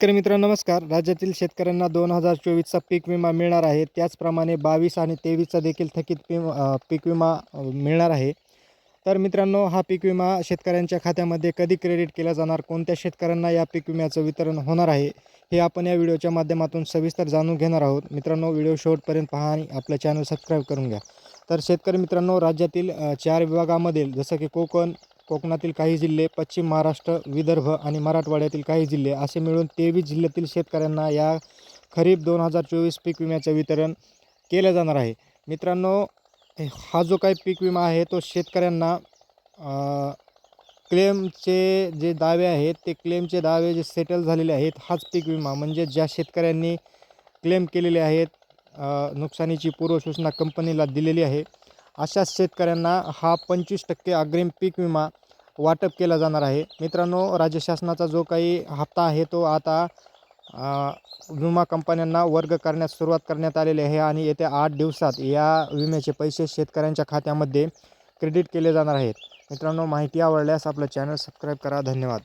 शेतकरी मित्रांनो नमस्कार. राज्यातील शेतकऱ्यांना दोन हजार चोवीसचा पीक विमा मिळणार आहे. त्याचप्रमाणे बावीस आणि तेवीसचा देखील थकीत पीम पीक विमा मिळणार आहे. तर मित्रांनो हा पीक विमा शेतकऱ्यांच्या खात्यामध्ये कधी क्रेडिट केला जाणार? कोणत्या शेतकऱ्यांना या पीक विम्याचं वितरण होणार आहे? हे आपण या व्हिडिओच्या माध्यमातून सविस्तर जाणून घेणार आहोत. मित्रांनो व्हिडिओ शेवटपर्यंत पहा आणि आपलं चॅनल सबस्क्राईब करून घ्या. तर शेतकरी मित्रांनो राज्यातील चार विभागामधील जसं की कोकण कोकणातील काही जिल्हे पश्चिम महाराष्ट्र विदर्भ आणि मराठवाड्यातील काही जिल्हे असे मिळून तेवीस जिल्ह्यातील शेतकऱ्यांना या खरीप दोन हजार चोवीस पीक विम्याचं वितरण केलं जाणार आहे. मित्रांनो हा जो काही पीक विमा आहे तो शेतकऱ्यांना क्लेमचे जे दावे आहेत ते क्लेमचे दावे जे सेटल झालेले आहेत हाच पीक विमा. म्हणजे ज्या शेतकऱ्यांनी क्लेम केलेले आहेत नुकसानीची पूर्वसूचना कंपनीला दिलेली आहे अशाच शेतकऱ्यांना हा पंचवीस टक्के अग्रिम पीक विमा वाटप केला जाणार आहे. मित्रांनो राज्य शासनाचा जो काही हप्ता आहे तो आता विमा कंपन्यांना वर्ग करण्यास सुरुवात करण्यात आलेली आहे आणि येत्या आठ दिवसात या विम्याचे पैसे शेतकऱ्यांच्या खात्यामध्ये क्रेडिट केले जाणार आहेत. मित्रांनो माहिती आवडल्यास आपलं चॅनल सबस्क्राईब करा. धन्यवाद.